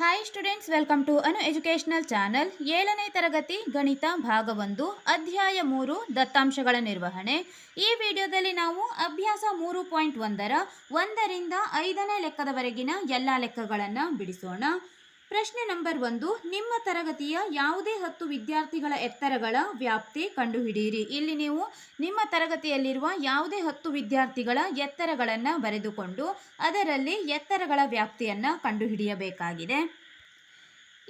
Hi students welcome to Anu educational channel ಏಳನೇ ತರಗತಿ ಗಣಿತ ಭಾಗ ಒಂದು, ಅಧ್ಯಾಯ ಮೂರು, ದತ್ತಾಂಶಗಳ ನಿರ್ವಹಣೆ. ಈ ವಿಡಿಯೋದಲ್ಲಿ ನಾವು ಅಭ್ಯಾಸ ಮೂರು ಪಾಯಿಂಟ್ ಒಂದರ ಒಂದರಿಂದ ಐದನೇ ಲೆಕ್ಕದವರೆಗಿನ ಎಲ್ಲ ಲೆಕ್ಕಗಳನ್ನು ಬಿಡಿಸೋಣ. ಪ್ರಶ್ನೆ ನಂಬರ್ ಒಂದು, ನಿಮ್ಮ ತರಗತಿಯ ಯಾವುದೇ ಹತ್ತು ವಿದ್ಯಾರ್ಥಿಗಳ ಎತ್ತರಗಳ ವ್ಯಾಪ್ತಿ ಕಂಡುಹಿಡಿಯಿರಿ. ಇಲ್ಲಿ ನೀವು ನಿಮ್ಮ ತರಗತಿಯಲ್ಲಿರುವ ಯಾವುದೇ ಹತ್ತು ವಿದ್ಯಾರ್ಥಿಗಳ ಎತ್ತರಗಳನ್ನು ಬರೆದುಕೊಂಡು ಅದರಲ್ಲಿ ಎತ್ತರಗಳ ವ್ಯಾಪ್ತಿಯನ್ನು ಕಂಡುಹಿಡಿಯಬೇಕಾಗಿದೆ.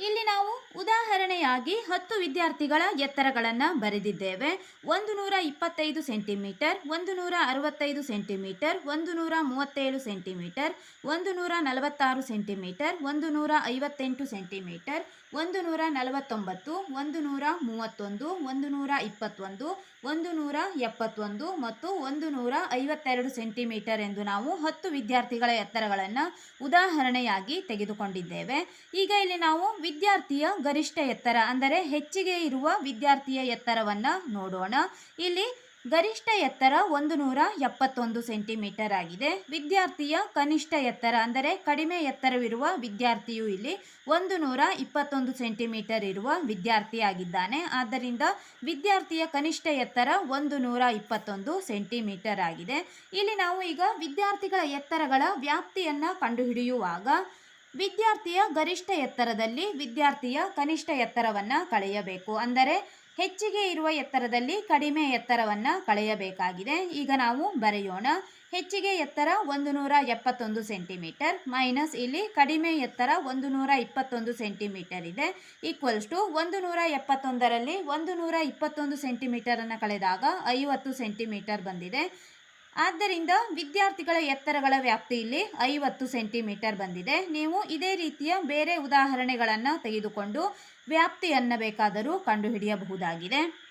ಇಲ್ಲಿ ನಾವು ಉದಾಹರಣೆಯಾಗಿ ಹತ್ತು ವಿದ್ಯಾರ್ಥಿಗಳ ಎತ್ತರಗಳನ್ನು ಬರೆದಿದ್ದೇವೆ. ಒಂದು ನೂರ ಇಪ್ಪತ್ತೈದು ಸೆಂಟಿಮೀಟರ್ ಒಂದು ನೂರ ಅರವತ್ತೈದು ಸೆಂಟಿಮೀಟರ್ ಒಂದು ನೂರ ಮೂವತ್ತೇಳು ಸೆಂಟಿಮೀಟರ್ ಒಂದು ನೂರ ನಲವತ್ತಾರು ಸೆಂಟಿಮೀಟರ್ ಒಂದು ನೂರ ಐವತ್ತೆಂಟು ಸೆಂಟಿಮೀಟರ್ ಒಂದು ನೂರ ನಲವತ್ತೊಂಬತ್ತು, ಒಂದು ನೂರ ಮೂವತ್ತೊಂದು, ಒಂದು ನೂರ ಇಪ್ಪತ್ತೊಂದು, ಒಂದು ನೂರ ಎಪ್ಪತ್ತೊಂದು ಮತ್ತು ಒಂದು ನೂರ ಐವತ್ತೆರಡು ಸೆಂಟಿಮೀಟರ್ ಎಂದು ನಾವು ಹತ್ತು ವಿದ್ಯಾರ್ಥಿಗಳ ಎತ್ತರಗಳನ್ನು ಉದಾಹರಣೆಯಾಗಿ ತೆಗೆದುಕೊಂಡಿದ್ದೇವೆ. ಈಗ ಇಲ್ಲಿ ನಾವು ವಿದ್ಯಾರ್ಥಿಯ ಗರಿಷ್ಠ ಎತ್ತರ, ಅಂದರೆ ಹೆಚ್ಚಿಗೆ ಇರುವ ವಿದ್ಯಾರ್ಥಿಯ ಎತ್ತರವನ್ನು ನೋಡೋಣ. ಇಲ್ಲಿ ಗರಿಷ್ಠ ಎತ್ತರ ಒಂದು ನೂರ ಎಪ್ಪತ್ತೊಂದು ಸೆಂಟಿಮೀಟರ್ ಆಗಿದೆ. ವಿದ್ಯಾರ್ಥಿಯ ಕನಿಷ್ಠ ಎತ್ತರ ಅಂದರೆ ಕಡಿಮೆ ಎತ್ತರವಿರುವ ವಿದ್ಯಾರ್ಥಿಯು ಇಲ್ಲಿ ಒಂದು ನೂರ ಇಪ್ಪತ್ತೊಂದು ಸೆಂಟಿಮೀಟರ್ ಇರುವ ವಿದ್ಯಾರ್ಥಿಯಾಗಿದ್ದಾನೆ. ಆದ್ದರಿಂದ ವಿದ್ಯಾರ್ಥಿಯ ಕನಿಷ್ಠ ಎತ್ತರ ಒಂದು ನೂರ ಇಪ್ಪತ್ತೊಂದು ಸೆಂಟಿಮೀಟರ್ ಆಗಿದೆ. ಇಲ್ಲಿ ನಾವು ಈಗ ವಿದ್ಯಾರ್ಥಿಗಳ ಎತ್ತರಗಳ ವ್ಯಾಪ್ತಿಯನ್ನು ಕಂಡುಹಿಡಿಯುವಾಗ ವಿದ್ಯಾರ್ಥಿಯ ಗರಿಷ್ಠ ಎತ್ತರದಲ್ಲಿ ವಿದ್ಯಾರ್ಥಿಯ ಕನಿಷ್ಠ ಎತ್ತರವನ್ನು ಕಳೆಯಬೇಕು. ಅಂದರೆ ಹೆಚ್ಚಿಗೆ ಇರುವ ಎತ್ತರದಲ್ಲಿ ಕಡಿಮೆ ಎತ್ತರವನ್ನು ಕಳೆಯಬೇಕಾಗಿದೆ. ಈಗ ನಾವು ಬರೆಯೋಣ. ಹೆಚ್ಚಿಗೆ ಎತ್ತರ ಒಂದು ನೂರ ಎಪ್ಪತ್ತೊಂದು ಸೆಂಟಿಮೀಟರ್. ಮೈನಸ್ ಇಲ್ಲಿ ಕಡಿಮೆ ಎತ್ತರ ಒಂದು ನೂರ ಇಪ್ಪತ್ತೊಂದು ಸೆಂಟಿಮೀಟರ್ ಇದೆ. ಈಕ್ವಲ್ಸ್ ಟು ಒಂದು ನೂರ ಎಪ್ಪತ್ತೊಂದರಲ್ಲಿ ಒಂದು ನೂರ ಇಪ್ಪತ್ತೊಂದು ಸೆಂಟಿಮೀಟರನ್ನು ಕಳೆದಾಗ ಐವತ್ತು ಸೆಂಟಿಮೀಟರ್ ಬಂದಿದೆ. ಆದ್ದರಿಂದ ವಿದ್ಯಾರ್ಥಿಗಳ ಎತ್ತರಗಳ ವ್ಯಾಪ್ತಿಯಲ್ಲಿ ಐವತ್ತು ಸೆಂಟಿಮೀಟರ್ ಬಂದಿದೆ. ನೀವು ಇದೇ ರೀತಿಯ ಬೇರೆ ಉದಾಹರಣೆಗಳನ್ನು ತೆಗೆದುಕೊಂಡು ವ್ಯಾಪ್ತಿಯನ್ನು ಬೇಕಾದರೂ ಕಂಡುಹಿಡಿಯಬಹುದಾಗಿದೆ.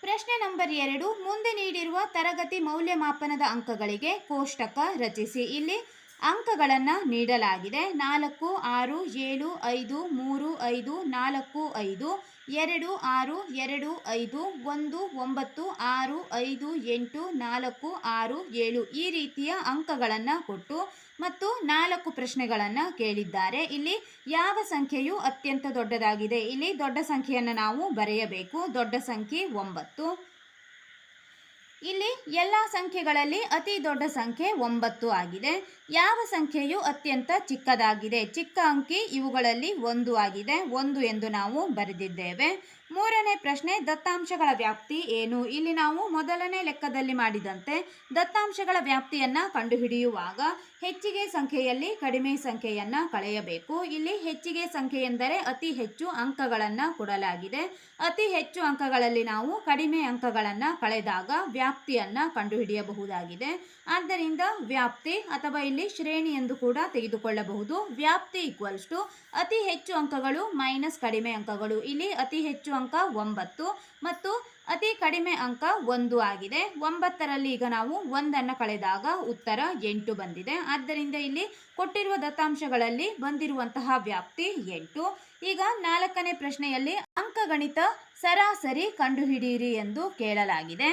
ಪ್ರಶ್ನೆ ನಂಬರ್ ಎರಡು, ಮುಂದೆ ನೀಡಿರುವ ತರಗತಿ ಮೌಲ್ಯಮಾಪನದ ಅಂಕಗಳಿಗೆ ಕೋಷ್ಟಕ ರಚಿಸಿ. ಇಲ್ಲಿ ಅಂಕಗಳನ್ನು ನೀಡಲಾಗಿದೆ. ನಾಲ್ಕು, ಆರು, ಏಳು, ಐದು, ಮೂರು, ಐದು, ನಾಲ್ಕು, ಐದು ಎರಡು ಆರು ಎರಡು ಐದು ಒಂದು ಒಂಬತ್ತು ಆರು ಐದು ಎಂಟು ನಾಲ್ಕು ಆರು ಏಳು ಈ ರೀತಿಯ ಅಂಕಗಳನ್ನು ಕೊಟ್ಟು ಮತ್ತು ನಾಲ್ಕು ಪ್ರಶ್ನೆಗಳನ್ನು ಕೇಳಿದ್ದಾರೆ. ಇಲ್ಲಿ ಯಾವ ಸಂಖ್ಯೆಯು ಅತ್ಯಂತ ದೊಡ್ಡದಾಗಿದೆ? ಇಲ್ಲಿ ದೊಡ್ಡ ಸಂಖ್ಯೆಯನ್ನು ನಾವು ಬರೆಯಬೇಕು. ದೊಡ್ಡ ಸಂಖ್ಯೆ ಒಂಬತ್ತು. ಇಲ್ಲಿ ಎಲ್ಲ ಸಂಖ್ಯೆಗಳಲ್ಲಿ ಅತಿ ದೊಡ್ಡ ಸಂಖ್ಯೆ ಒಂಬತ್ತು ಆಗಿದೆ. ಯಾವ ಸಂಖ್ಯೆಯು ಅತ್ಯಂತ ಚಿಕ್ಕದಾಗಿದೆ? ಚಿಕ್ಕ ಅಂಕಿ ಇವುಗಳಲ್ಲಿ ಒಂದು ಆಗಿದೆ. ಒಂದು ಎಂದು ನಾವು ಬರೆದಿದ್ದೇವೆ. ಮೂರನೇ ಪ್ರಶ್ನೆ, ದತ್ತಾಂಶಗಳ ವ್ಯಾಪ್ತಿ ಏನು? ಇಲ್ಲಿ ನಾವು ಮೊದಲನೇ ಲೆಕ್ಕದಲ್ಲಿ ಮಾಡಿದಂತೆ ದತ್ತಾಂಶಗಳ ವ್ಯಾಪ್ತಿಯನ್ನು ಕಂಡುಹಿಡಿಯುವಾಗ ಹೆಚ್ಚಿಗೆ ಸಂಖ್ಯೆಯಲ್ಲಿ ಕಡಿಮೆ ಸಂಖ್ಯೆಯನ್ನು ಕಳೆಯಬೇಕು. ಇಲ್ಲಿ ಹೆಚ್ಚಿಗೆ ಸಂಖ್ಯೆ ಎಂದರೆ ಅತಿ ಹೆಚ್ಚು ಅಂಕಗಳನ್ನು ಕೊಡಲಾಗಿದೆ. ಅತಿ ಹೆಚ್ಚು ಅಂಕಗಳಲ್ಲಿ ನಾವು ಕಡಿಮೆ ಅಂಕಗಳನ್ನು ಕಳೆದಾಗ ವ್ಯಾಪ್ತಿಯನ್ನು ಕಂಡುಹಿಡಿಯಬಹುದಾಗಿದೆ. ಆದ್ದರಿಂದ ವ್ಯಾಪ್ತಿ ಅಥವಾ ಇಲ್ಲಿ ಶ್ರೇಣಿ ಎಂದು ಕೂಡ ತೆಗೆದುಕೊಳ್ಳಬಹುದು. ವ್ಯಾಪ್ತಿ ಈಕ್ವಲ್ಸ್ ಟು ಅತಿ ಹೆಚ್ಚು ಅಂಕಗಳು ಮೈನಸ್ ಕಡಿಮೆ ಅಂಕಗಳು. ಇಲ್ಲಿ ಅತಿ ಹೆಚ್ಚು ಅಂಕ ಒಂಬತ್ತು ಮತ್ತು ಅತಿ ಕಡಿಮೆ ಅಂಕ ಒಂದು ಆಗಿದೆ. ಒಂಬತ್ತರಲ್ಲಿ ಈಗ ನಾವು ಒಂದನ್ನು ಕಳೆದಾಗ ಉತ್ತರ ಎಂಟು ಬಂದಿದೆ. ಆದ್ದರಿಂದ ಇಲ್ಲಿ ಕೊಟ್ಟಿರುವ ದತ್ತಾಂಶಗಳಲ್ಲಿ ಬಂದಿರುವಂತಹ ವ್ಯಾಪ್ತಿ ಎಂಟು. ಈಗ ನಾಲ್ಕನೇ ಪ್ರಶ್ನೆಯಲ್ಲಿ ಅಂಕಗಣಿತ ಸರಾಸರಿ ಕಂಡುಹಿಡಿಯಿರಿ ಎಂದು ಕೇಳಲಾಗಿದೆ.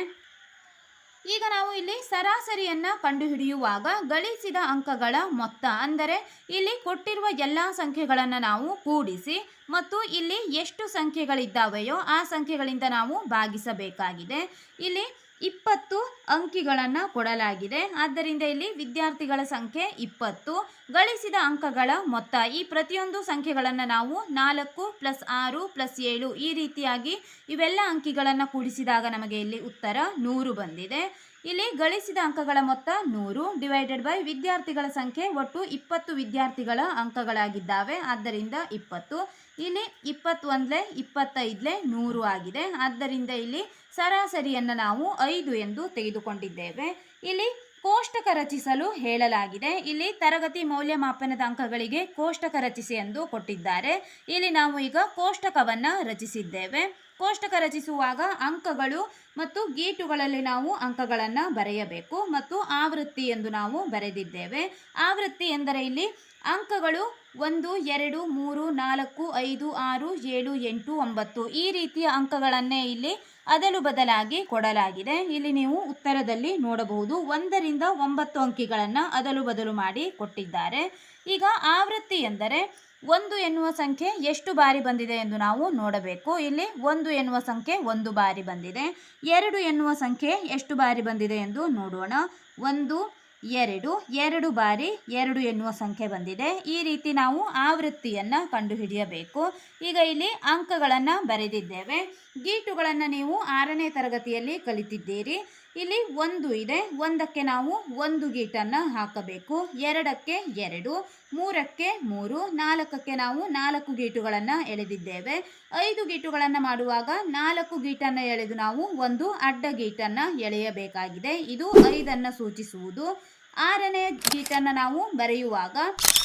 ಈಗ ನಾವು ಇಲ್ಲಿ ಸರಾಸರಿಯನ್ನು ಕಂಡುಹಿಡಿಯುವಾಗ ಗಳಿಸಿದ ಅಂಕಗಳ ಮೊತ್ತ, ಅಂದರೆ ಇಲ್ಲಿ ಕೊಟ್ಟಿರುವ ಎಲ್ಲ ಸಂಖ್ಯೆಗಳನ್ನು ನಾವು ಕೂಡಿಸಿ ಮತ್ತು ಇಲ್ಲಿ ಎಷ್ಟು ಸಂಖ್ಯೆಗಳಿದ್ದಾವೆಯೋ ಆ ಸಂಖ್ಯೆಗಳಿಂದ ನಾವು ಭಾಗಿಸಬೇಕಾಗಿದೆ. ಇಲ್ಲಿ ಇಪ್ಪತ್ತು ಅಂಕಿಗಳನ್ನು ಕೊಡಲಾಗಿದೆ. ಆದ್ದರಿಂದ ಇಲ್ಲಿ ವಿದ್ಯಾರ್ಥಿಗಳ ಸಂಖ್ಯೆ ಇಪ್ಪತ್ತು. ಗಳಿಸಿದ ಅಂಕಗಳ ಮೊತ್ತ. ಈ ಪ್ರತಿಯೊಂದು ಸಂಖ್ಯೆಗಳನ್ನು ನಾವು ನಾಲ್ಕು ಪ್ಲಸ್ ಆರು ಪ್ಲಸ್ ಏಳು ಈ ರೀತಿಯಾಗಿ ಇವೆಲ್ಲ ಅಂಕಿಗಳನ್ನು ಕೂಡಿಸಿದಾಗ ನಮಗೆ ಇಲ್ಲಿ ಉತ್ತರ ನೂರು ಬಂದಿದೆ. ಇಲ್ಲಿ ಗಳಿಸಿದ ಅಂಕಗಳ ಮೊತ್ತ ನೂರು. ಡಿವೈಡೆಡ್ ಬೈ ವಿದ್ಯಾರ್ಥಿಗಳ ಸಂಖ್ಯೆ ಒಟ್ಟು ಇಪ್ಪತ್ತು ವಿದ್ಯಾರ್ಥಿಗಳ ಅಂಕಗಳಾಗಿದ್ದಾವೆ. ಆದ್ದರಿಂದ ಇಪ್ಪತ್ತು. ಇಲ್ಲಿ ಇಪ್ಪತ್ತೊಂದಲೇ, ಇಪ್ಪತ್ತೈದಲೇ ನೂರು ಆಗಿದೆ. ಆದ್ದರಿಂದ ಇಲ್ಲಿ ಸರಾಸರಿಯನ್ನು ನಾವು ಐದು ಎಂದು ತೆಗೆದುಕೊಂಡಿದ್ದೇವೆ. ಇಲ್ಲಿ ಕೋಷ್ಟಕ ರಚಿಸಲು ಹೇಳಲಾಗಿದೆ. ಇಲ್ಲಿ ತರಗತಿ ಮೌಲ್ಯಮಾಪನದ ಅಂಕಗಳಿಗೆ ಕೋಷ್ಟಕ ರಚಿಸಿ ಎಂದು ಕೊಟ್ಟಿದ್ದಾರೆ. ಇಲ್ಲಿ ನಾವು ಈಗ ಕೋಷ್ಟಕವನ್ನು ರಚಿಸಿದ್ದೇವೆ. ಕೋಷ್ಟಕ ರಚಿಸುವಾಗ ಅಂಕಗಳು ಮತ್ತು ಗೀಟುಗಳಲ್ಲಿ ನಾವು ಅಂಕಗಳನ್ನು ಬರೆಯಬೇಕು ಮತ್ತು ಆವೃತ್ತಿ ಎಂದು ನಾವು ಬರೆದಿದ್ದೇವೆ. ಆವೃತ್ತಿ ಎಂದರೆ ಇಲ್ಲಿ ಅಂಕಗಳು ಒಂದು, ಎರಡು, ಮೂರು, ನಾಲ್ಕು, ಐದು, ಆರು, ಏಳು, ಎಂಟು, ಒಂಬತ್ತು. ಈ ರೀತಿಯ ಅಂಕಗಳನ್ನೇ ಇಲ್ಲಿ ಅದಲು ಬದಲಾಗಿ ಕೊಡಲಾಗಿದೆ. ಇಲ್ಲಿ ನೀವು ಉತ್ತರದಲ್ಲಿ ನೋಡಬಹುದು. ಒಂದರಿಂದ ಒಂಬತ್ತು ಅಂಕಿಗಳನ್ನು ಅದಲು ಬದಲು ಮಾಡಿ ಕೊಟ್ಟಿದ್ದಾರೆ. ಈಗ ಆವೃತ್ತಿ ಎಂದರೆ ಒಂದು ಎನ್ನುವ ಸಂಖ್ಯೆ ಎಷ್ಟು ಬಾರಿ ಬಂದಿದೆ ಎಂದು ನಾವು ನೋಡಬೇಕು. ಇಲ್ಲಿ ಒಂದು ಎನ್ನುವ ಸಂಖ್ಯೆ ಒಂದು ಬಾರಿ ಬಂದಿದೆ. ಎರಡು ಎನ್ನುವ ಸಂಖ್ಯೆ ಎಷ್ಟು ಬಾರಿ ಬಂದಿದೆ ಎಂದು ನೋಡೋಣ. ಒಂದು ಎರಡು ಎರಡು ಬಾರಿ ಎರಡು ಎನ್ನುವ ಸಂಖ್ಯೆ ಬಂದಿದೆ. ಈ ರೀತಿ ನಾವು ಆವೃತ್ತಿಯನ್ನು ಕಂಡುಹಿಡಿಯಬೇಕು. ಈಗ ಇಲ್ಲಿ ಅಂಕಗಳನ್ನು ಬರೆದಿದ್ದೇವೆ. ಗೀಟುಗಳನ್ನು ನೀವು ಆರನೇ ತರಗತಿಯಲ್ಲಿ ಕಲಿತಿದ್ದೀರಿ. ಇಲ್ಲಿ ಒಂದು ಇದೆ. ಒಂದಕ್ಕೆ ನಾವು ಒಂದು ಗೀಟನ್ನು ಹಾಕಬೇಕು. ಎರಡಕ್ಕೆ ಎರಡು, ಮೂರಕ್ಕೆ ಮೂರು, ನಾಲ್ಕಕ್ಕೆ ನಾವು ನಾಲ್ಕು ಗೀಟುಗಳನ್ನು ಎಳೆದಿದ್ದೇವೆ. ಐದು ಗೀಟುಗಳನ್ನು ಮಾಡುವಾಗ ನಾಲ್ಕು ಗೀಟನ್ನು ಎಳೆದು ನಾವು ಒಂದು ಅಡ್ಡ ಗೀಟನ್ನು ಎಳೆಯಬೇಕಾಗಿದೆ. ಇದು ಐದನ್ನು ಸೂಚಿಸುವುದು. ಆರನೇ ಗೀಟನ್ನು ನಾವು ಬರೆಯುವಾಗ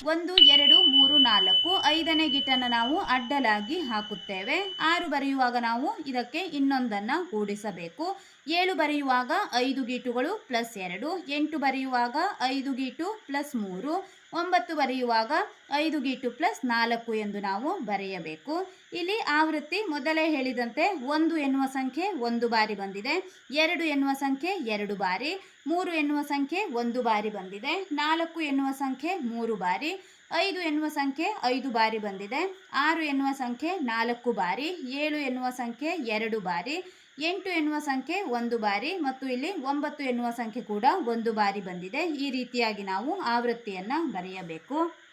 ಒಂದು, ಎರಡು, ಮೂರು, ನಾಲ್ಕು, ಐದನೇ ಗೀಟನ್ನು ನಾವು ಅಡ್ಡಲಾಗಿ ಹಾಕುತ್ತೇವೆ. ಆರು ಬರೆಯುವಾಗ ನಾವು ಇದಕ್ಕೆ ಇನ್ನೊಂದನ್ನು ಕೂಡಿಸಬೇಕು. ಏಳು ಬರೆಯುವಾಗ ಐದು ಗೀಟುಗಳು ಪ್ಲಸ್ ಎರಡು. ಎಂಟು ಬರೆಯುವಾಗ ಐದು ಗೀಟು ಪ್ಲಸ್ ಮೂರು. ಒಂಬತ್ತು ಬರೆಯುವಾಗ ಐದು ಗೀಟು ಪ್ಲಸ್ ನಾಲ್ಕು ಎಂದು ನಾವು ಬರೆಯಬೇಕು. ಇಲ್ಲಿ ಆವೃತ್ತಿ ಮೊದಲೇ ಹೇಳಿದಂತೆ ಒಂದು ಎನ್ನುವ ಸಂಖ್ಯೆ ಒಂದು ಬಾರಿ ಬಂದಿದೆ. ಎರಡು ಎನ್ನುವ ಸಂಖ್ಯೆ ಎರಡು ಬಾರಿ. ಮೂರು ಎನ್ನುವ ಸಂಖ್ಯೆ ಒಂದು ಬಾರಿ ಬಂದಿದೆ. ನಾಲ್ಕು ಎನ್ನುವ ಸಂಖ್ಯೆ ಮೂರು ಬಾರಿ. ಐದು ಎನ್ನುವ ಸಂಖ್ಯೆ ಐದು ಬಾರಿ ಬಂದಿದೆ. ಆರು ಎನ್ನುವ ಸಂಖ್ಯೆ ನಾಲ್ಕು ಬಾರಿ. ಏಳು ಎನ್ನುವ ಸಂಖ್ಯೆ ಎರಡು ಬಾರಿ. ಎಂಟು ಎನ್ನುವ ಸಂಖ್ಯೆ ಒಂದು ಬಾರಿ ಮತ್ತು ಇಲ್ಲಿ ಒಂಬತ್ತು ಎನ್ನುವ ಸಂಖ್ಯೆ ಕೂಡ ಒಂದು ಬಾರಿ ಬಂದಿದೆ. ಈ ರೀತಿಯಾಗಿ ನಾವು ಆವೃತ್ತಿಯನ್ನು ಬರೆಯಬೇಕು.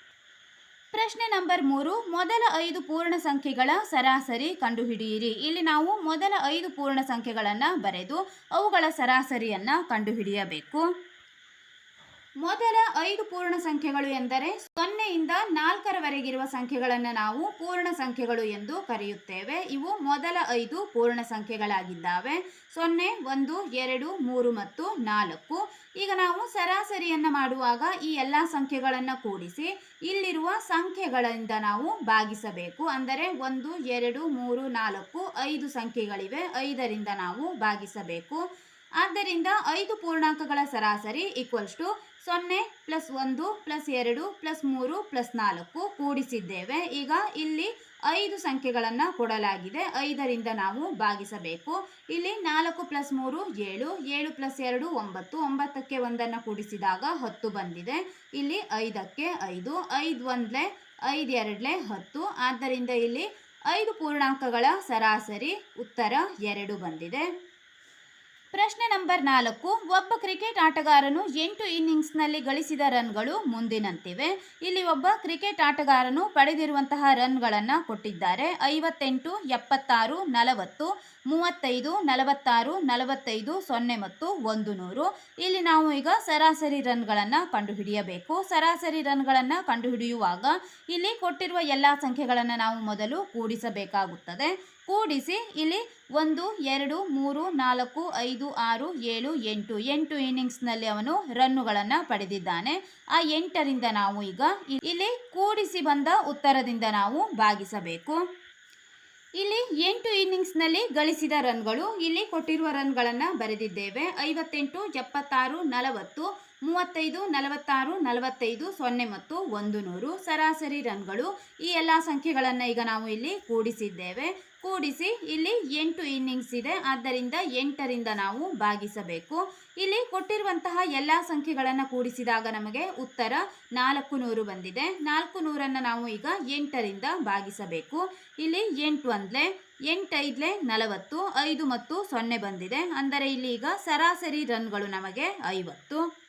ಪ್ರಶ್ನೆ ನಂಬರ್ ಮೂರು, ಮೊದಲ ಐದು ಪೂರ್ಣ ಸಂಖ್ಯೆಗಳ ಸರಾಸರಿ ಕಂಡುಹಿಡಿಯಿರಿ. ಇಲ್ಲಿ ನಾವು ಮೊದಲ ಐದು ಪೂರ್ಣ ಸಂಖ್ಯೆಗಳನ್ನು ಬರೆದು ಅವುಗಳ ಸರಾಸರಿಯನ್ನು ಕಂಡುಹಿಡಿಯಬೇಕು. ಮೊದಲ ಐದು ಪೂರ್ಣ ಸಂಖ್ಯೆಗಳು ಎಂದರೆ ಸೊನ್ನೆಯಿಂದ ನಾಲ್ಕರವರೆಗಿರುವ ಸಂಖ್ಯೆಗಳನ್ನು ನಾವು ಪೂರ್ಣ ಸಂಖ್ಯೆಗಳು ಎಂದು ಕರೆಯುತ್ತೇವೆ. ಇವು ಮೊದಲ ಐದು ಪೂರ್ಣ ಸಂಖ್ಯೆಗಳಾಗಿದ್ದಾವೆ. ಸೊನ್ನೆ, ಒಂದು, ಎರಡು, ಮೂರು ಮತ್ತು ನಾಲ್ಕು. ಈಗ ನಾವು ಸರಾಸರಿಯನ್ನು ಮಾಡುವಾಗ ಈ ಎಲ್ಲ ಸಂಖ್ಯೆಗಳನ್ನು ಕೂಡಿಸಿ ಇಲ್ಲಿರುವ ಸಂಖ್ಯೆಗಳಿಂದ ನಾವು ಭಾಗಿಸಬೇಕು. ಅಂದರೆ ಒಂದು, ಎರಡು, ಮೂರು, ನಾಲ್ಕು, ಐದು ಸಂಖ್ಯೆಗಳಿವೆ. ಐದರಿಂದ ನಾವು ಭಾಗಿಸಬೇಕು. ಆದ್ದರಿಂದ ಐದು ಪೂರ್ಣಾಂಕಗಳ ಸರಾಸರಿ ಈಕ್ವಲ್ಸ್ ಟು ಸೊನ್ನೆ ಪ್ಲಸ್ ಒಂದು ಪ್ಲಸ್ ಎರಡು ಪ್ಲಸ್ ಮೂರು ಪ್ಲಸ್ ನಾಲ್ಕು ಕೂಡಿಸಿದ್ದೇವೆ. ಈಗ ಇಲ್ಲಿ ಐದು ಸಂಖ್ಯೆಗಳನ್ನು ಕೊಡಲಾಗಿದೆ. ಐದರಿಂದ ನಾವು ಭಾಗಿಸಬೇಕು. ಇಲ್ಲಿ ನಾಲ್ಕು ಪ್ಲಸ್ ಮೂರು ಏಳು ಏಳು ಪ್ಲಸ್ ಎರಡು ಒಂಬತ್ತು, ಒಂಬತ್ತಕ್ಕೆ ಒಂದನ್ನು ಕೂಡಿಸಿದಾಗ ಹತ್ತು ಬಂದಿದೆ. ಇಲ್ಲಿ ಐದಕ್ಕೆ ಐದು ಐದು ಒಂದ್ಲೆ ಐದು ಎರಡಲೇ ಹತ್ತು. ಆದ್ದರಿಂದ ಇಲ್ಲಿ ಐದು ಪೂರ್ಣಾಂಕಗಳ ಸರಾಸರಿ ಉತ್ತರ ಎರಡು ಬಂದಿದೆ. ಪ್ರಶ್ನೆ ನಂಬರ್ ನಾಲ್ಕು, ಒಬ್ಬ ಕ್ರಿಕೆಟ್ ಆಟಗಾರನು ಎಂಟು ಇನ್ನಿಂಗ್ಸ್ನಲ್ಲಿ ಗಳಿಸಿದ ರನ್ಗಳು ಮುಂದಿನಂತಿವೆ. ಇಲ್ಲಿ ಒಬ್ಬ ಕ್ರಿಕೆಟ್ ಆಟಗಾರನು ಪಡೆದಿರುವಂತಹ ರನ್ಗಳನ್ನು ಕೊಟ್ಟಿದ್ದಾರೆ. ಐವತ್ತೆಂಟು, ಎಪ್ಪತ್ತಾರು, ನಲವತ್ತು, ಮೂವತ್ತೈದು, ನಲವತ್ತಾರು, ನಲವತ್ತೈದು, ಸೊನ್ನೆ ಮತ್ತು ಒಂದು ನೂರು. ಇಲ್ಲಿ ನಾವು ಈಗ ಸರಾಸರಿ ರನ್ಗಳನ್ನು ಕಂಡುಹಿಡಿಯಬೇಕು. ಸರಾಸರಿ ರನ್ಗಳನ್ನು ಕಂಡುಹಿಡಿಯುವಾಗ ಇಲ್ಲಿ ಕೊಟ್ಟಿರುವ ಎಲ್ಲ ಸಂಖ್ಯೆಗಳನ್ನು ನಾವು ಮೊದಲು ಕೂಡಿಸಬೇಕಾಗುತ್ತದೆ. ಕೂಡಿಸಿ ಇಲ್ಲಿ ಒಂದು, ಎರಡು, ಮೂರು, ನಾಲ್ಕು, ಐದು, ಆರು, ಏಳು, ಎಂಟು ಎಂಟು ಇನ್ನಿಂಗ್ಸ್ನಲ್ಲಿ ಅವನು ರನ್ನುಗಳನ್ನು ಪಡೆದಿದ್ದಾನೆ. ಆ ಎಂಟರಿಂದ ನಾವು ಈಗ ಇಲ್ಲಿ ಕೂಡಿಸಿ ಬಂದ ಉತ್ತರದಿಂದ ನಾವು ಭಾಗಿಸಬೇಕು. ಇಲ್ಲಿ ಎಂಟು ಇನ್ನಿಂಗ್ಸ್ನಲ್ಲಿ ಗಳಿಸಿದ ರನ್ಗಳು, ಇಲ್ಲಿ ಕೊಟ್ಟಿರುವ ರನ್ಗಳನ್ನು ಬರೆದಿದ್ದೇವೆ. ಐವತ್ತೆಂಟು, ಎಪ್ಪತ್ತಾರು, ನಲವತ್ತು, ಮೂವತ್ತೈದು, ನಲವತ್ತಾರು, ನಲವತ್ತೈದು, ಸೊನ್ನೆ ಮತ್ತು ಒಂದು ನೂರು ಸರಾಸರಿ ರನ್ಗಳು. ಈ ಎಲ್ಲ ಸಂಖ್ಯೆಗಳನ್ನು ಈಗ ನಾವು ಇಲ್ಲಿ ಕೂಡಿಸಿದ್ದೇವೆ. ಕೂಡಿಸಿ ಇಲ್ಲಿ ಎಂಟು ಇನ್ನಿಂಗ್ಸ್ ಇದೆ. ಆದ್ದರಿಂದ ಎಂಟರಿಂದ ನಾವು ಭಾಗಿಸಬೇಕು. ಇಲ್ಲಿ ಕೊಟ್ಟಿರುವಂತಹ ಎಲ್ಲ ಸಂಖ್ಯೆಗಳನ್ನು ಕೂಡಿಸಿದಾಗ ನಮಗೆ ಉತ್ತರ ನಾಲ್ಕು ನೂರು ಬಂದಿದೆ. ನಾಲ್ಕು ನೂರನ್ನು ನಾವು ಈಗ ಎಂಟರಿಂದ ಭಾಗಿಸಬೇಕು. ಇಲ್ಲಿ ಎಂಟು ಅಂದಲೆ ಎಂಟೈದ್ಲೆ ನಲವತ್ತು, ಐದು ಮತ್ತು ಸೊನ್ನೆ ಬಂದಿದೆ. ಅಂದರೆ ಇಲ್ಲಿ ಈಗ ಸರಾಸರಿ ರನ್ಗಳು ನಮಗೆ ಐವತ್ತು.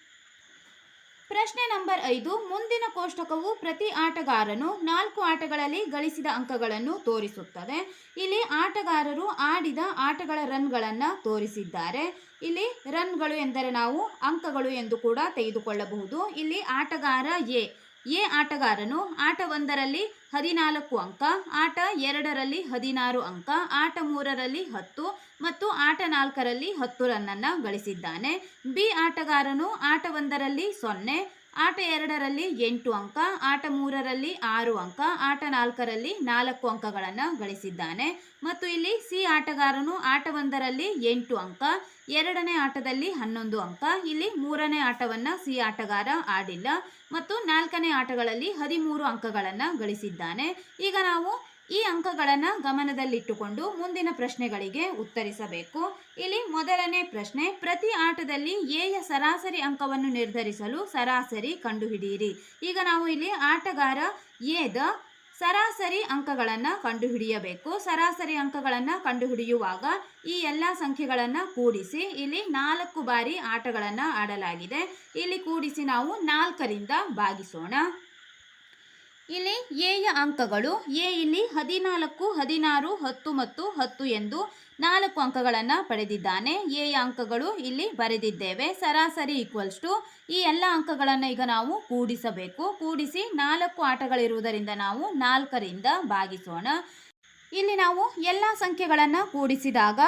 ಪ್ರಶ್ನೆ ನಂಬರ್ ಐದು, ಮುಂದಿನ ಕೋಷ್ಟಕವು ಪ್ರತಿ ಆಟಗಾರನು ನಾಲ್ಕು ಆಟಗಳಲ್ಲಿ ಗಳಿಸಿದ ಅಂಕಗಳನ್ನು ತೋರಿಸುತ್ತದೆ. ಇಲ್ಲಿ ಆಟಗಾರರು ಆಡಿದ ಆಟಗಳ ರನ್ಗಳನ್ನು ತೋರಿಸಿದ್ದಾರೆ. ಇಲ್ಲಿ ರನ್ಗಳು ಎಂದರೆ ನಾವು ಅಂಕಗಳು ಎಂದು ಕೂಡ ತೆಗೆದುಕೊಳ್ಳಬಹುದು. ಇಲ್ಲಿ ಆಟಗಾರ ಎ ಎ ಆಟಗಾರನು ಆಟ ಒಂದರಲ್ಲಿ ಹದಿನಾಲ್ಕು ಅಂಕ, ಆಟ ಎರಡರಲ್ಲಿ ಹದಿನಾರು ಅಂಕ, ಆಟ ಮೂರರಲ್ಲಿ ಹತ್ತು ಮತ್ತು ಆಟ ನಾಲ್ಕರಲ್ಲಿ ಹತ್ತು ರನ್ನನ್ನು ಗಳಿಸಿದ್ದಾನೆ. ಬಿ ಆಟಗಾರನು ಆಟ ಒಂದರಲ್ಲಿ ಸೊನ್ನೆ ಆಟ ಎರಡರಲ್ಲಿ ಎಂಟು ಅಂಕ, ಆಟ ಮೂರರಲ್ಲಿ ಆರು ಅಂಕ, ಆಟ ನಾಲ್ಕರಲ್ಲಿ ನಾಲ್ಕು ಅಂಕಗಳನ್ನು ಗಳಿಸಿದ್ದಾನೆ. ಮತ್ತು ಇಲ್ಲಿ ಸಿ ಆಟಗಾರನು ಆಟ ಒಂದರಲ್ಲಿ ಎಂಟು ಅಂಕ, ಎರಡನೇ ಆಟದಲ್ಲಿ ಹನ್ನೊಂದು ಅಂಕ, ಇಲ್ಲಿ ಮೂರನೇ ಆಟವನ್ನು ಸಿ ಆಟಗಾರ ಆಡಿಲ್ಲ. ಮತ್ತು ನಾಲ್ಕನೇ ಆಟಗಳಲ್ಲಿ ಹದಿಮೂರು ಅಂಕಗಳನ್ನು ಗಳಿಸಿದ್ದಾನೆ. ಈಗ ನಾವು ಈ ಅಂಕಗಳನ್ನು ಗಮನದಲ್ಲಿಟ್ಟುಕೊಂಡು ಮುಂದಿನ ಪ್ರಶ್ನೆಗಳಿಗೆ ಉತ್ತರಿಸಬೇಕು. ಇಲ್ಲಿ ಮೊದಲನೇ ಪ್ರಶ್ನೆ, ಪ್ರತಿ ಆಟದಲ್ಲಿ ಎಯ ಸರಾಸರಿ ಅಂಕವನ್ನು ನಿರ್ಧರಿಸಲು ಸರಾಸರಿ ಕಂಡುಹಿಡಿಯಿರಿ. ಈಗ ನಾವು ಇಲ್ಲಿ ಆಟಗಾರ ಎದ ಸರಾಸರಿ ಅಂಕಗಳನ್ನು ಕಂಡುಹಿಡಿಯಬೇಕು. ಸರಾಸರಿ ಅಂಕಗಳನ್ನು ಕಂಡುಹಿಡಿಯುವಾಗ ಈ ಎಲ್ಲ ಸಂಖ್ಯೆಗಳನ್ನು ಕೂಡಿಸಿ ಇಲ್ಲಿ ನಾಲ್ಕು ಬಾರಿ ಆಟಗಳನ್ನು ಆಡಲಾಗಿದೆ. ಇಲ್ಲಿ ಕೂಡಿಸಿ ನಾವು ನಾಲ್ಕರಿಂದ ಭಾಗಿಸೋಣ. ಇಲ್ಲಿ ಎಯ ಅಂಕಗಳು, ಎ ಇಲ್ಲಿ ಹದಿನಾಲ್ಕು, ಹದಿನಾರು, ಹತ್ತು ಮತ್ತು ಹತ್ತು ಎಂದು ನಾಲ್ಕು ಅಂಕಗಳನ್ನು ಪಡೆದಿದ್ದಾನೆ. ಎಯ ಅಂಕಗಳು ಇಲ್ಲಿ ಬರೆದಿದ್ದೇವೆ. ಸರಾಸರಿ ಈಕ್ವಲ್ಸ್ ಟು ಈ ಎಲ್ಲ ಅಂಕಗಳನ್ನು ಈಗ ನಾವು ಕೂಡಿಸಬೇಕು. ಕೂಡಿಸಿ ನಾಲ್ಕು ಆಟಗಳಿರುವುದರಿಂದ ನಾವು ನಾಲ್ಕರಿಂದ ಭಾಗಿಸೋಣ. ಇಲ್ಲಿ ನಾವು ಎಲ್ಲ ಸಂಖ್ಯೆಗಳನ್ನು ಕೂಡಿಸಿದಾಗ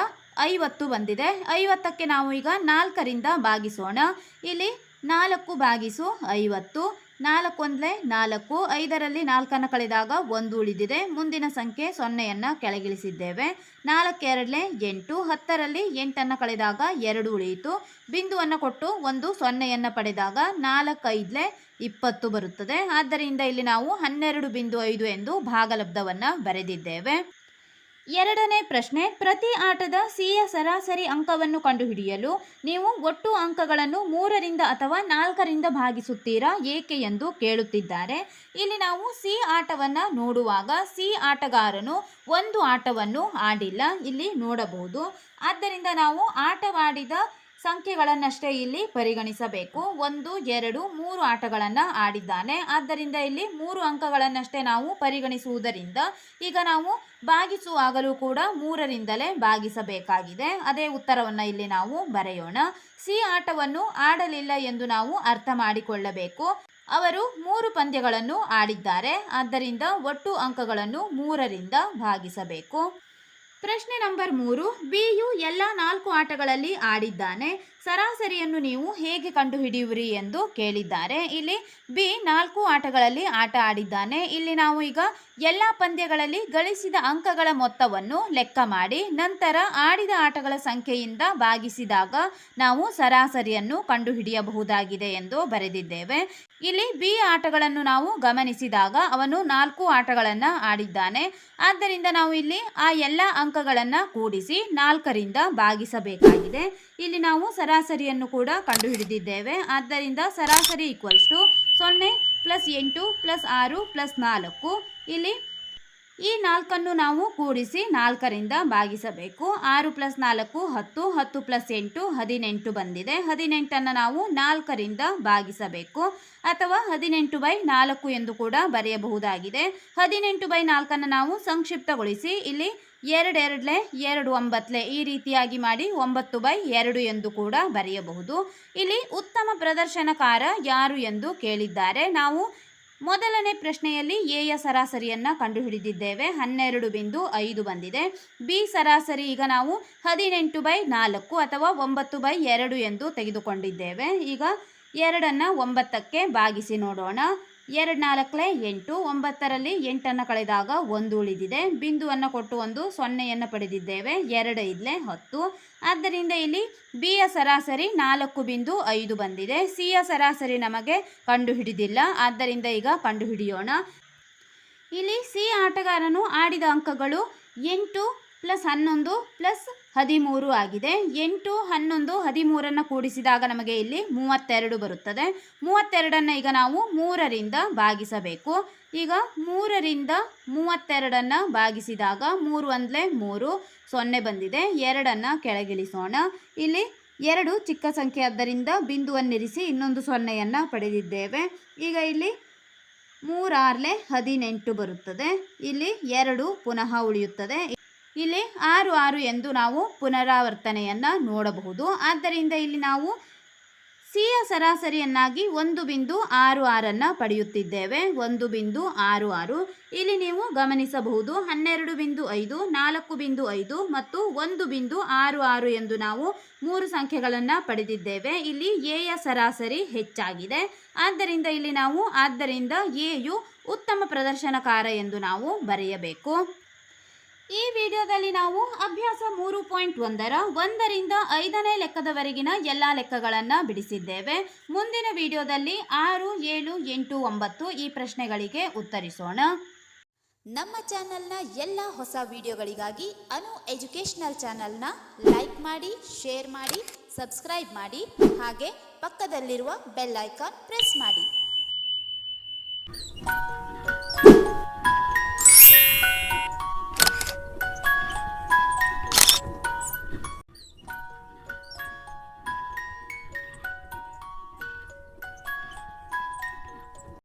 ಐವತ್ತು ಬಂದಿದೆ. ಐವತ್ತಕ್ಕೆ ನಾವು ಈಗ ನಾಲ್ಕರಿಂದ ಭಾಗಿಸೋಣ. ಇಲ್ಲಿ ನಾಲ್ಕು ಭಾಗಿಸು ಐವತ್ತು. ನಾಲ್ಕು ಒಂದಲೇ ನಾಲ್ಕು, ಐದರಲ್ಲಿ ನಾಲ್ಕನ್ನು ಕಳೆದಾಗ ಒಂದು ಉಳಿದಿದೆ. ಮುಂದಿನ ಸಂಖ್ಯೆ ಸೊನ್ನೆಯನ್ನು ಕೆಳಗಿಳಿಸಿದ್ದೇವೆ. ನಾಲ್ಕು ಎರಡಲೆ ಎಂಟು, ಹತ್ತರಲ್ಲಿ ಎಂಟನ್ನು ಕಳೆದಾಗ ಎರಡು ಉಳಿಯಿತು. ಬಿಂದುವನ್ನು ಕೊಟ್ಟು ಒಂದು ಸೊನ್ನೆಯನ್ನು ಪಡೆದಾಗ ನಾಲ್ಕು ಐದಲೇ ಇಪ್ಪತ್ತು ಬರುತ್ತದೆ. ಆದ್ದರಿಂದ ಇಲ್ಲಿ ನಾವು ಹನ್ನೆರಡು ಬಿಂದು ಐದು ಎಂದು ಭಾಗಲಬ್ಧವನ್ನು ಬರೆದಿದ್ದೇವೆ. ಎರಡನೇ ಪ್ರಶ್ನೆ, ಪ್ರತಿ ಆಟದ ಸಿಯ ಸರಾಸರಿ ಅಂಕವನ್ನು ಕಂಡುಹಿಡಿಯಲು ನೀವು ಒಟ್ಟು ಅಂಕಗಳನ್ನು ಮೂರರಿಂದ ಅಥವಾ ನಾಲ್ಕರಿಂದ ಭಾಗಿಸುತ್ತೀರಾ, ಏಕೆ ಎಂದು ಕೇಳುತ್ತಿದ್ದಾರೆ. ಇಲ್ಲಿ ನಾವು ಸಿ ಆಟವನ್ನು ನೋಡುವಾಗ ಸಿ ಆಟಗಾರನು ಒಂದು ಆಟವನ್ನು ಆಡಿಲ್ಲ, ಇಲ್ಲಿ ನೋಡಬಹುದು. ಆದ್ದರಿಂದ ನಾವು ಆಟವಾಡಿದ ಸಂಖ್ಯೆಗಳನ್ನಷ್ಟೇ ಇಲ್ಲಿ ಪರಿಗಣಿಸಬೇಕು. ಒಂದು, ಎರಡು, ಮೂರು ಆಟಗಳನ್ನು ಆಡಿದ್ದಾನೆ. ಆದ್ದರಿಂದ ಇಲ್ಲಿ ಮೂರು ಅಂಕಗಳನ್ನಷ್ಟೇ ನಾವು ಪರಿಗಣಿಸುವುದರಿಂದ ಈಗ ನಾವು ಭಾಗಿಸುವಾಗಲೂ ಕೂಡ ಮೂರರಿಂದಲೇ ಭಾಗಿಸಬೇಕಾಗಿದೆ. ಅದೇ ಉತ್ತರವನ್ನು ಇಲ್ಲಿ ನಾವು ಬರೆಯೋಣ. ಸಿ ಆಟವನ್ನು ಆಡಲಿಲ್ಲ ಎಂದು ನಾವು ಅರ್ಥ ಮಾಡಿಕೊಳ್ಳಬೇಕು. ಅವರು ಮೂರು ಪಂದ್ಯಗಳನ್ನು ಆಡಿದ್ದಾರೆ. ಆದ್ದರಿಂದ ಒಟ್ಟು ಅಂಕಗಳನ್ನು ಮೂರರಿಂದ ಭಾಗಿಸಬೇಕು. ಪ್ರಶ್ನೆ ನಂಬರ್ ಮೂರು, ಬಿಯು ಎಲ್ಲ ನಾಲ್ಕು ಆಟಗಳಲ್ಲಿ ಆಡಿದ್ದಾನೆ. ಸರಾಸರಿಯನ್ನು ನೀವು ಹೇಗೆ ಕಂಡುಹಿಡಿಯುವಿರಿ ಎಂದು ಕೇಳಿದ್ದಾರೆ. ಇಲ್ಲಿ ಬಿ ನಾಲ್ಕು ಆಟಗಳಲ್ಲಿ ಆಟ ಆಡಿದ್ದಾನೆ. ಇಲ್ಲಿ ನಾವು ಈಗ ಎಲ್ಲ ಪಂದ್ಯಗಳಲ್ಲಿ ಗಳಿಸಿದ ಅಂಕಗಳ ಮೊತ್ತವನ್ನು ಲೆಕ್ಕ ಮಾಡಿ, ನಂತರ ಆಡಿದ ಆಟಗಳ ಸಂಖ್ಯೆಯಿಂದ ಭಾಗಿಸಿದಾಗ ನಾವು ಸರಾಸರಿಯನ್ನು ಕಂಡುಹಿಡಿಯಬಹುದಾಗಿದೆ ಎಂದು ಬರೆದಿದ್ದೇವೆ. ಇಲ್ಲಿ ಬಿ ಆಟಗಳನ್ನು ನಾವು ಗಮನಿಸಿದಾಗ ಅವನು ನಾಲ್ಕು ಆಟಗಳನ್ನು ಆಡಿದ್ದಾನೆ. ಆದ್ದರಿಂದ ನಾವು ಇಲ್ಲಿ ಆ ಎಲ್ಲ ಅಂಕಗಳನ್ನು ಕೂಡಿಸಿ ನಾಲ್ಕರಿಂದ ಭಾಗಿಸಬೇಕಾಗಿದೆ. ಇಲ್ಲಿ ನಾವು ಸರಾಸರಿಯನ್ನು ಕೂಡ ಕಂಡುಹಿಡಿದಿದ್ದೇವೆ. ಆದ್ದರಿಂದ ಸರಾಸರಿ ಈಕ್ವಲ್ಸ್ ಟು ಸೊನ್ನೆ ಪ್ಲಸ್ ಎಂಟು ಪ್ಲಸ್ ಆರು ಪ್ಲಸ್ ನಾಲ್ಕು. ಇಲ್ಲಿ ಈ ನಾಲ್ಕನ್ನು ನಾವು ಕೂಡಿಸಿ ನಾಲ್ಕರಿಂದ ಭಾಗಿಸಬೇಕು. ಆರು ಪ್ಲಸ್ ನಾಲ್ಕು ಹತ್ತು ಹತ್ತು ಪ್ಲಸ್ ಎಂಟು ಹದಿನೆಂಟು ಬಂದಿದೆ. ಹದಿನೆಂಟನ್ನು ನಾವು ನಾಲ್ಕರಿಂದ ಭಾಗಿಸಬೇಕು. ಅಥವಾ ಹದಿನೆಂಟು ಬೈ ನಾಲ್ಕು ಎಂದು ಕೂಡ ಬರೆಯಬಹುದಾಗಿದೆ. ಹದಿನೆಂಟು ಬೈ ನಾಲ್ಕನ್ನು ನಾವು ಸಂಕ್ಷಿಪ್ತಗೊಳಿಸಿ ಇಲ್ಲಿ ಎರಡೆರಡ್ಲೆ, ಎರಡು ಒಂಬತ್ತಲೆ ಈ ರೀತಿಯಾಗಿ ಮಾಡಿ ಒಂಬತ್ತು ಬೈ ಎರಡು ಎಂದು ಕೂಡ ಬರೆಯಬಹುದು. ಇಲ್ಲಿ ಉತ್ತಮ ಪ್ರದರ್ಶನಕಾರ ಯಾರು ಎಂದು ಕೇಳಿದ್ದಾರೆ. ನಾವು ಮೊದಲನೇ ಪ್ರಶ್ನೆಯಲ್ಲಿ ಎಯ ಸರಾಸರಿಯನ್ನು ಕಂಡುಹಿಡಿದಿದ್ದೇವೆ. ಹನ್ನೆರಡು ಬಿಂದು ಐದು ಬಂದಿದೆ. ಬಿ ಸರಾಸರಿ ಈಗ ನಾವು ಹದಿನೆಂಟು ಬೈ ನಾಲ್ಕು ಅಥವಾ ಒಂಬತ್ತು ಬೈ ಎರಡು ಎಂದು ತೆಗೆದುಕೊಂಡಿದ್ದೇವೆ. ಈಗ ಎರಡನ್ನು ಒಂಬತ್ತಕ್ಕೆ ಭಾಗಿಸಿ ನೋಡೋಣ. ಎರಡು ನಾಲ್ಕಲೆ ಎಂಟು ಒಂಬತ್ತರಲ್ಲಿ ಎಂಟನ್ನು ಕಳೆದಾಗ ಒಂದು ಉಳಿದಿದೆ. ಬಿಂದುವನ್ನು ಕೊಟ್ಟು ಒಂದು ಸೊನ್ನೆಯನ್ನು ಪಡೆದಿದ್ದೇವೆ. ಎರಡು ಇದ್ಲೆ ಹತ್ತು. ಆದ್ದರಿಂದ ಇಲ್ಲಿ ಬಿಯ ಸರಾಸರಿ ನಾಲ್ಕು ಬಿಂದು ಐದು ಬಂದಿದೆ. ಸಿಯ ಸರಾಸರಿ ನಮಗೆ ಕಂಡುಹಿಡಿದಿಲ್ಲ. ಆದ್ದರಿಂದ ಈಗ ಕಂಡುಹಿಡಿಯೋಣ. ಇಲ್ಲಿ ಸಿ ಆಟಗಾರನು ಆಡಿದ ಅಂಕಗಳು ಎಂಟು ಪ್ಲಸ್ ಹನ್ನೊಂದು ಪ್ಲಸ್ ಹದಿಮೂರು ಆಗಿದೆ. ಎಂಟು, ಹನ್ನೊಂದು, ಹದಿಮೂರನ್ನು ಕೂಡಿಸಿದಾಗ ನಮಗೆ ಇಲ್ಲಿ ಮೂವತ್ತೆರಡು ಬರುತ್ತದೆ. ಮೂವತ್ತೆರಡನ್ನು ಈಗ ನಾವು ಮೂರರಿಂದ ಭಾಗಿಸಬೇಕು. ಈಗ ಮೂರರಿಂದ ಮೂವತ್ತೆರಡನ್ನು ಭಾಗಿಸಿದಾಗ ಮೂರು ಒಂದಲೇ ಮೂರು, ಸೊನ್ನೆ ಬಂದಿದೆ. ಎರಡನ್ನು ಕೆಳಗಿಳಿಸೋಣ. ಇಲ್ಲಿ ಎರಡು ಚಿಕ್ಕ ಸಂಖ್ಯೆ ಆದ್ದರಿಂದ ಬಿಂದುವನ್ನಿರಿಸಿ ಇನ್ನೊಂದು ಸೊನ್ನೆಯನ್ನು ಪಡೆದಿದ್ದೇವೆ. ಈಗ ಇಲ್ಲಿ ಮೂರಾರ್ಲೆ ಹದಿನೆಂಟು ಬರುತ್ತದೆ. ಇಲ್ಲಿ ಎರಡು ಪುನಃ ಉಳಿಯುತ್ತದೆ. ಇಲ್ಲಿ ಆರು ಆರು ಎಂದು ನಾವು ಪುನರಾವರ್ತನೆಯನ್ನು ನೋಡಬಹುದು. ಆದ್ದರಿಂದ ಇಲ್ಲಿ ನಾವು ಸಿಯ ಸರಾಸರಿಯನ್ನಾಗಿ ಒಂದು ಬಿಂದು ಆರು ಆರನ್ನು ಪಡೆಯುತ್ತಿದ್ದೇವೆ. ಒಂದು ಬಿಂದು ಆರು ಆರು. ಇಲ್ಲಿ ನೀವು ಗಮನಿಸಬಹುದು ಹನ್ನೆರಡು ಬಿಂದು ಐದು, ನಾಲ್ಕು ಬಿಂದು ಐದು ಮತ್ತು ಒಂದು ಬಿಂದು ಆರು ಆರು ಎಂದು ನಾವು ಮೂರು ಸಂಖ್ಯೆಗಳನ್ನು ಪಡೆದಿದ್ದೇವೆ. ಇಲ್ಲಿ ಎಯ ಸರಾಸರಿ ಹೆಚ್ಚಾಗಿದೆ. ಆದ್ದರಿಂದ ಇಲ್ಲಿ ನಾವು ಆದ್ದರಿಂದ ಎಯು ಉತ್ತಮ ಪ್ರದರ್ಶನಕಾರ ಎಂದು ನಾವು ಬರೆಯಬೇಕು. ಈ ವಿಡಿಯೋದಲ್ಲಿ ನಾವು ಅಭ್ಯಾಸ ಮೂರು ಪಾಯಿಂಟ್ ಒಂದರ ಒಂದರಿಂದ ಐದನೇ ಲೆಕ್ಕದವರೆಗಿನ ಎಲ್ಲ ಲೆಕ್ಕಗಳನ್ನು ಬಿಡಿಸಿದ್ದೇವೆ. ಮುಂದಿನ ವಿಡಿಯೋದಲ್ಲಿ ಆರು, ಏಳು, ಎಂಟು, ಒಂಬತ್ತು ಈ ಪ್ರಶ್ನೆಗಳಿಗೆ ಉತ್ತರಿಸೋಣ. ನಮ್ಮ ಚಾನೆಲ್ನ ಎಲ್ಲ ಹೊಸ ವಿಡಿಯೋಗಳಿಗಾಗಿ ಅನು ಎಜುಕೇಷನಲ್ ಚಾನೆಲ್ನ ಲೈಕ್ ಮಾಡಿ, ಶೇರ್ ಮಾಡಿ, ಸಬ್ಸ್ಕ್ರೈಬ್ ಮಾಡಿ, ಹಾಗೆ ಪಕ್ಕದಲ್ಲಿರುವ ಬೆಲ್ ಐಕಾನ್ ಪ್ರೆಸ್ ಮಾಡಿ.